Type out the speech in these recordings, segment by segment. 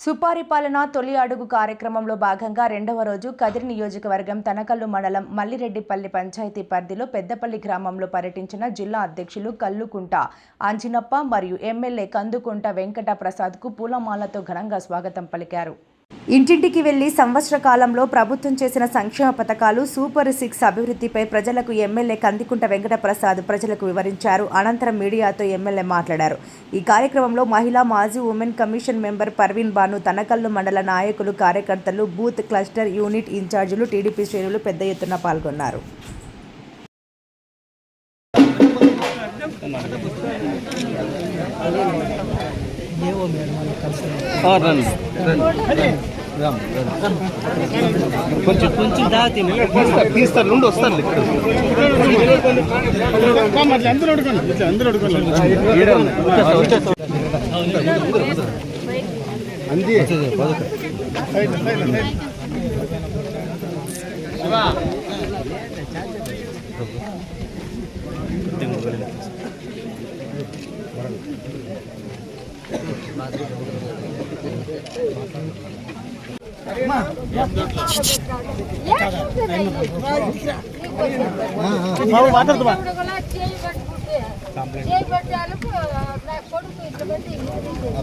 సుపారిపాలన తొలి అడుగు కార్యక్రమంలో భాగంగా రెండవ రోజు కదిరి నియోజకవర్గం తనకల్లు మండలం మల్లిరెడ్డిపల్లి పంచాయతీ పరిధిలో పెద్దపల్లి గ్రామంలో పర్యటించిన జిల్లా అధ్యక్షులు కల్లుకుంట అంజినప్ప మరియు ఎమ్మెల్యే కందుకుంట వెంకట ప్రసాద్కు పూలమాలతో ఘనంగా స్వాగతం పలికారు. ఇంటింటికి వెళ్ళి సంవత్సర కాలంలో ప్రభుత్వం చేసిన సంక్షేమ పథకాలు సూపర్ సిక్స్ అభివృద్ధిపై ప్రజలకు ఎమ్మెల్యే కందికుంట వెంకట ప్రసాద్ ప్రజలకు వివరించారు. అనంతరం మీడియాతో ఎమ్మెల్యే మాట్లాడారు. ఈ కార్యక్రమంలో మహిళా మాజీ women commission member Parveen Banu Tanakallu మండల నాయకులు కార్యకర్తలు బూత్ క్లస్టర్ యూనిట్ ఇన్ఛార్జీలు టీడీపీ శ్రేణులు పెద్ద ఎత్తున పాల్గొన్నారు. రండి. కొంచెం కొంచెం దాటి తీస్తారు తీస్తారు నుండి వస్తారు అందరూ అడగండి ఇట్లా అందరూ అడగండి అంది. సైడ్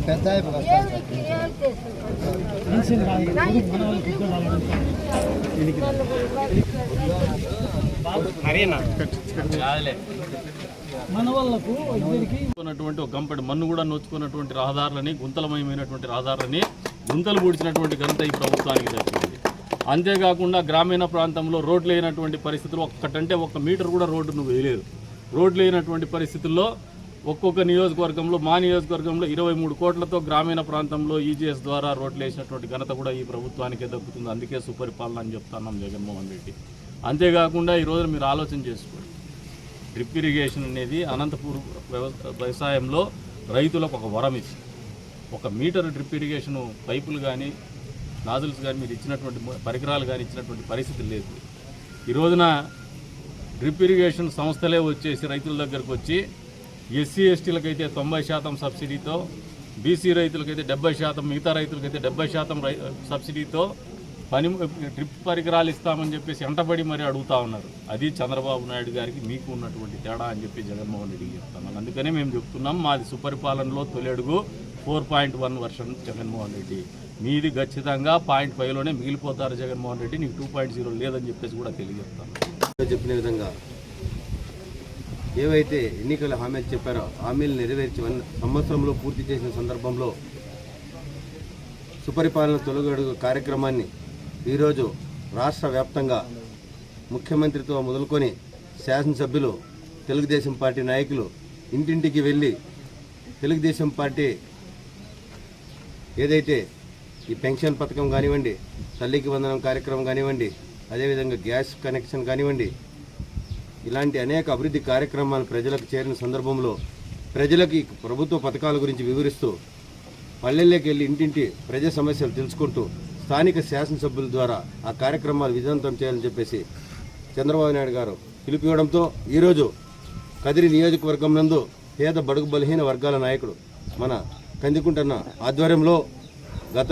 పెద్ద ఉన్నటువంటి ఒక గంపడి మన్ను కూడా నోచుకున్నటువంటి రహదారులని గుంతలమయమైనటువంటి రహదారులని గుంతలు పూడ్చినటువంటి ఘనత ఈ ప్రభుత్వానికి దక్కింది. అంతేకాకుండా గ్రామీణ ప్రాంతంలో రోడ్లు లేనటువంటి పరిస్థితులు ఒక్కటంటే ఒక్క మీటర్ కూడా రోడ్డు నువ్వు వేయలేదు. రోడ్లు లేనటువంటి పరిస్థితుల్లో ఒక్కొక్క నియోజకవర్గంలో మా నియోజకవర్గంలో ఇరవై మూడు కోట్లతో గ్రామీణ ప్రాంతంలో ఈజీఎస్ ద్వారా రోడ్లు వేసినటువంటి ఘనత కూడా ఈ ప్రభుత్వానికే దక్కుతుంది. అందుకే సుపరిపాలన అని చెప్తున్నాం జగన్మోహన్ రెడ్డి. అంతేకాకుండా ఈరోజు మీరు ఆలోచన చేసుకోండి. డ్రిప్ ఇరిగేషన్ అనేది అనంతపూర్ వ్యవ- వ్యవసాయంలో రైతులకు ఒక వరం ఇచ్చింది. ఒక మీటర్ డ్రిప్ ఇరిగేషన్ పైపులు కానీ నాజుల్స్ కానీ మీరు ఇచ్చినటువంటి పరికరాలు కానీ ఇచ్చినటువంటి పరిస్థితి లేదు. ఈ రోజున డ్రిప్ ఇరిగేషన్ సంస్థలే వచ్చేసి రైతుల దగ్గరకు వచ్చి ఎస్సీ ఎస్టీలకైతే తొంభై శాతం సబ్సిడీతో బీసీ రైతులకైతే డెబ్బై శాతం మిగతా రైతులకైతే డెబ్బై శాతం రై సబ్సిడీతో పని డ్రిప్ పరికరాలు ఇస్తామని చెప్పేసి ఎంటబడి మరి అడుగుతా ఉన్నారు. అది చంద్రబాబు నాయుడు గారికి మీకు ఉన్నటువంటి తేడా అని చెప్పి జగన్మోహన్ రెడ్డికి చెప్తున్నాను. అందుకనే మేము చెప్తున్నాం మాది సుపరిపాలనలో తొలి అడుగు. Four point one version Jaganmohan Reddy. మీది ఖచ్చితంగా పాయింట్ ఫైవ్లోనే మిగిలిపోతారు జగన్మోహన్ రెడ్డి. నీకు టూ పాయింట్ జీరో లేదని చెప్పేసి కూడా తెలియజేస్తాను. చెప్పిన విధంగా ఏవైతే ఎన్నికల హామీలు చెప్పారో హామీలు నెరవేర్చి వన్ సంవత్సరంలో పూర్తి చేసిన సందర్భంలో సుపరిపాలన తొలగడుగు కార్యక్రమాన్ని ఈరోజు రాష్ట్ర వ్యాప్తంగా ముఖ్యమంత్రితో మొదలుకొని శాసనసభ్యులు తెలుగుదేశం పార్టీ నాయకులు ఇంటింటికి వెళ్ళి తెలుగుదేశం పార్టీ ఏదైతే ఈ పెన్షన్ పథకం కానివ్వండి తల్లికి వందనం కార్యక్రమం కానివ్వండి అదేవిధంగా గ్యాస్ కనెక్షన్ కానివ్వండి ఇలాంటి అనేక అభివృద్ధి కార్యక్రమాలు ప్రజలకు చేరిన సందర్భంలో ప్రజలకి ప్రభుత్వ పథకాల గురించి వివరిస్తూ పల్లెల్లోకి వెళ్ళి ఇంటింటి ప్రజా సమస్యలు తెలుసుకుంటూ స్థానిక శాసనసభ్యుల ద్వారా ఆ కార్యక్రమాలు విజయవంతం చేయాలని చెప్పేసి చంద్రబాబు నాయుడు గారు పిలిపివ్వడంతో ఈరోజు కదిరి నియోజకవర్గం నందు పేద బడుగు బలహీన వర్గాల నాయకుడు మన కందికుంటన్న ఆధ్వర్యంలో గత